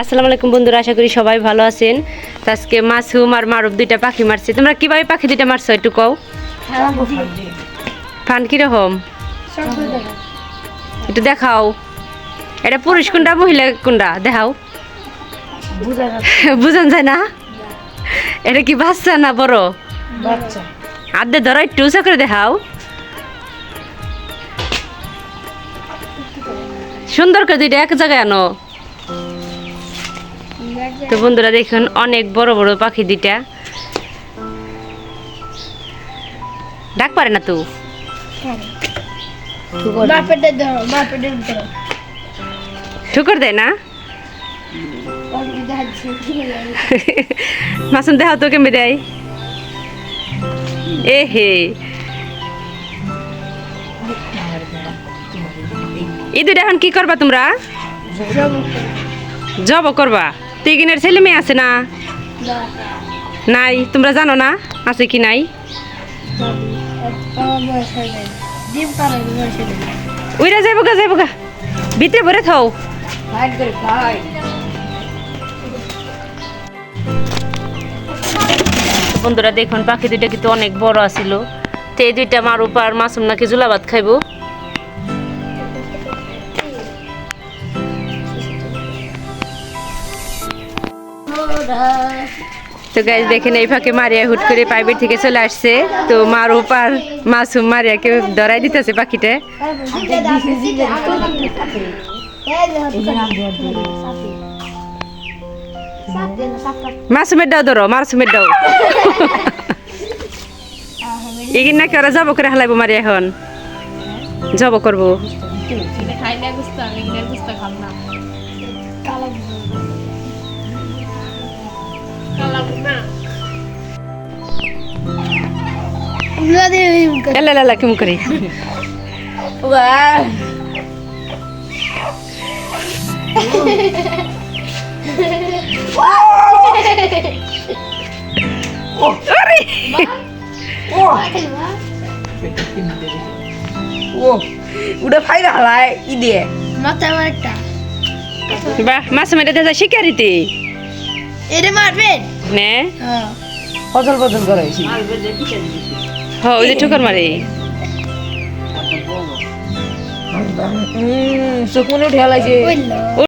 আসসালামু আলাইকুম বন্ধুরা আশা করি সবাই ভালো আছেন। তো আজকে মাসুম আর মারুফ দুইটা পাখি মারছে। তোমরা কীভাবে পাখি দুইটা মারছো একটু কও? ফান কীরকম? একটু দেখাও। এটা পুরুষ কোনটা মহিলা কোনটা? দেখাও। বুঝান যায় না? এটা কি বাচ্চা না বড়? আদে ধরো একটু উঁচা করে দেখাও। সুন্দর করে দুইটা এক জায়গায় আনো। তো বন্ধুরা দেখুন অনেক বড় বড় পাখি দুইটা। ডাক পারে না তো? ঠুকর দেয়। না? মাসুম দেখাও তো কেমনি দেয়। এ হে। এই দুইটা এখন কি করবা তোমরা? জব। করবা? তুই কিনের ছেলে মেয়ে আছে না? নাই, তোমরা জানো না? আছে কি নাই? উইরা যাইব গা যাইব গা। ভিতরে ভরে থাও। বন্ধুরা দেখুন, পাখি দুইটা কিন্তু অনেক বড় আছিল। তো এই দুইটা মার উপর মাসুম নাকি জুলাবাদ খাইবো। তো গাইজ দেখেন এই ফাঁকে মারিয়া হুট করে প্রাইভেট থেকে চলে আসছে। তো মার উপার মাসুম মারিয়াকে ধরাই দিতেছে পাখিটা। মাসুমের দাও ধরো মাসুমের দাও এগিন নাকি ওরা জব করে হালাইবো মারি এখন? জব করব। খাইলে গুস্তা আমি গুস্তা খাম না। করি আরে ও উড়ে ফাইরা হালায় ই দিয়ে বাহ মাসুমের দাদা শিকারিতে। এরে মারবেন? নে। হ্যাঁ। ফজল ফজল করে হয়েছি হ ওই যে ঠুকর মারে। সুকুনে উঠে